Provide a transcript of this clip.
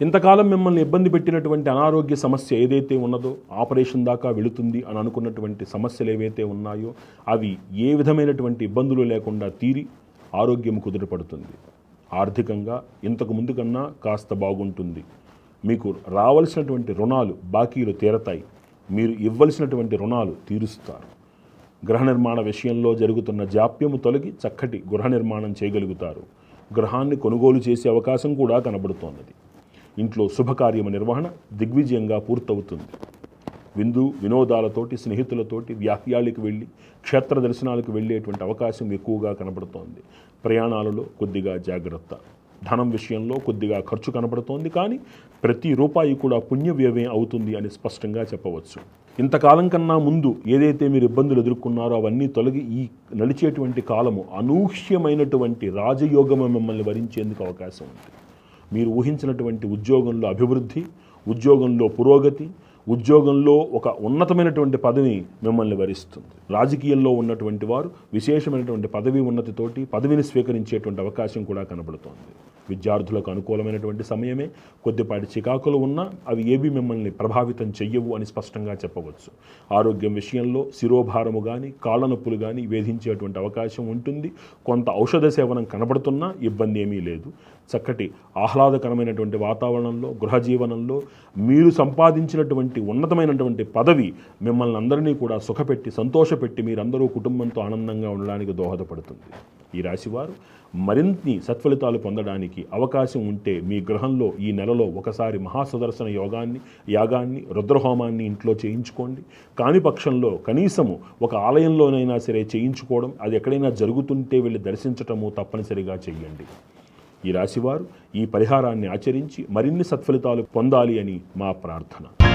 ఇంతకాలం మిమ్మల్ని ఇబ్బంది పెట్టినటువంటి అనారోగ్య సమస్య ఏదైతే ఉన్నదో ఆపరేషన్ దాకా వెళుతుంది అని అనుకున్నటువంటి సమస్యలు ఏవైతే ఉన్నాయో అవి ఏ విధమైనటువంటి ఇబ్బందులు లేకుండా తీరి ఆరోగ్యం కుదుటపడుతుంది. ఆర్థికంగా ఇంతకు ముందు కన్నా కాస్త బాగుంటుంది. మీకు రావలసినటువంటి రుణాలు బాకీలు తీరతాయి. మీరు ఇవ్వలసినటువంటి రుణాలు తీరుస్తారు. గృహ నిర్మాణ విషయంలో జరుగుతున్న జాప్యము తొలగి చక్కటి గృహ నిర్మాణం చేయగలుగుతారు. గృహాన్ని కొనుగోలు చేసే అవకాశం కూడా కనబడుతోంది. ఇంట్లో శుభకార్యము నిర్వహణ దిగ్విజయంగా పూర్తవుతుంది. విందు వినోదాలతోటి స్నేహితులతోటి వ్యాఖ్యాలకు వెళ్ళి క్షేత్ర దర్శనాలకు వెళ్ళేటువంటి అవకాశం ఎక్కువగా కనబడుతోంది. ప్రయాణాలలో కొద్దిగా జాగ్రత్త. ధనం విషయంలో కొద్దిగా ఖర్చు కనబడుతోంది. కానీ ప్రతి రూపాయి కూడా పుణ్య వ్యయం అవుతుంది అని స్పష్టంగా చెప్పవచ్చు. ఇంతకాలం కన్నా ముందు ఏదైతే మీరు ఇబ్బందులు ఎదుర్కొన్నారో అవన్నీ తొలగి ఈ నడిచేటువంటి కాలము అనూహ్యమైనటువంటి రాజయోగము మిమ్మల్ని వరించేందుకు అవకాశం ఉంది. మీరు ఊహించినటువంటి ఉద్యోగంలో అభివృద్ధి ఉద్యోగంలో పురోగతి ఉద్యోగంలో ఒక ఉన్నతమైనటువంటి పదవి మిమ్మల్ని వరిస్తుంది. రాజకీయంలో ఉన్నటువంటి వారు విశేషమైనటువంటి పదవి ఉన్నతితోటి పదవిని స్వీకరించేటువంటి అవకాశం కూడా కనబడుతోంది. విద్యార్థులకు అనుకూలమైనటువంటి సమయమే. కొద్దిపాటి చికాకులు ఉన్నా అవి ఏవి మిమ్మల్ని ప్రభావితం చెయ్యవు అని స్పష్టంగా చెప్పవచ్చు. ఆరోగ్యం విషయంలో శిరోభారము కానీ కాళ్ళ నొప్పులు కానీ వేధించేటువంటి అవకాశం ఉంటుంది. కొంత ఔషధ సేవనం కనబడుతున్నా ఇబ్బంది ఏమీ లేదు. చక్కటి ఆహ్లాదకరమైనటువంటి వాతావరణంలో గృహజీవనంలో మీరు సంపాదించినటువంటి ఉన్నతమైనటువంటి పదవి మిమ్మల్ని అందరినీ కూడా సుఖపెట్టి సంతోషపెట్టి మీరందరూ కుటుంబంతో ఆనందంగా ఉండడానికి దోహదపడుతుంది. ఈ రాశివారు. మరిన్ని సత్ఫలితాలు పొందడానికి అవకాశం ఉంటే మీ గృహంలో ఈ నెలలో ఒకసారి మహాసదర్శన యోగాన్ని యాగాన్ని రుద్రహోమాన్ని ఇంట్లో చేయించుకోండి. కాని పక్షంలో కనీసము ఒక ఆలయంలోనైనా సరే చేయించుకోవడం అది ఎక్కడైనా జరుగుతుంటే వెళ్ళి దర్శించటము తప్పనిసరిగా చేయండి ఈ రాశివారు ఈ పరిహారాన్ని ఆచరించి మరిన్ని సత్ఫలితాలు పొందాలి అని మా ప్రార్థన.